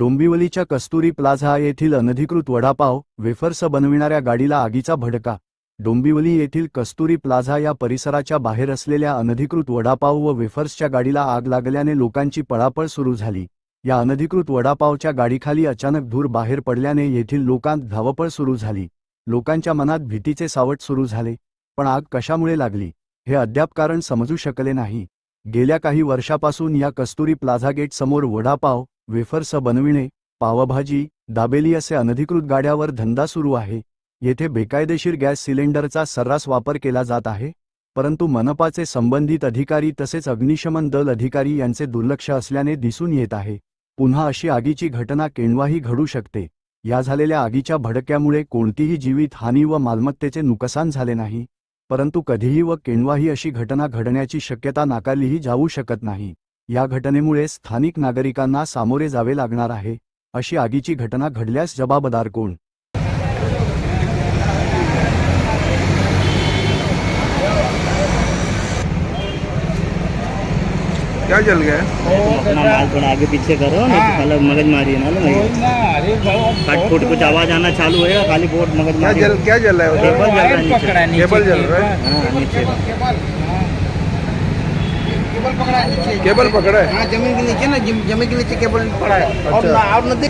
डोंबिवलीच्या कस्तुरी plaza येथील अनधिकृत vada pav wafers बनविणाऱ्या गाडीला आगीचा भडका. डोंबिवली येथील कस्तुरी प्लाझा या परिसराच्या बाहेर असलेल्या अनधिकृत वडापाव व वेफर्सच्या गाडीला आग लागल्याने लोकांची पळापळ सुरू झाली. या अनधिकृत वडापावच्या गाडीखाली अचानक धूर बाहेर पडल्याने येथील लोकांत धावपळ सुरू झाली. लोकांच्या मनात भीतीचे सावट सुरू झाले. पण आग कशामुळे लागली? हे अद्याप कारण समजू शकले नाही. गेल्या काही वर्षापासून या कस्तुरी प्लाझा गेट समोर वडापाव वेफर्स बनविणे पावभाजी दाबेली असे अनधिकृत गाड्यावर धंदा सुरू आहे. येथे बेकायदेशीर गॅस सिलेंडरचा सर्रास वापर केला जात आहे परंतु मनपाचे संबंधित अधिकारी तसेच अग्निशमन दल अधिकारी यांचे दुर्लक्ष असल्याने दिसून येत आहे. पुन्हा अशी आगीची घटना केणवाही घडू शकते. या झालेल्या आगीच्या भडक्यामुळे कोणतीही जीवित हानी व मालमत्तेचे नुकसान झाले नाही परंतु कधीही व केणवाही अशी घटना घडण्याची शक्यता नाकारलीही जाऊ शकत नाही. या घटनेमुळे स्थानिक नागरिकांना सामोरे जावे लागणार आहे अशी आगीची घटना घडल्यास जबाबदार कोण? क्या जल गया? अपना माल थोड़ा आगे पीछे करो नहीं तो मगज मारी है ना फट फुट कुछ आवाज आना चालू है खाली बोट मगज क्या मारी जल क्या जल रहा है केबल जल रहा है केबल जल रहा है? हाँ नीचे। केबल पकड़ा है हाँ जमीन के नीचे ना जम- जमीन के नीचे केबल पड़ा है और। ना और नदी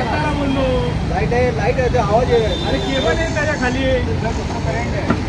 लाइट है लाइट है तो आवाज है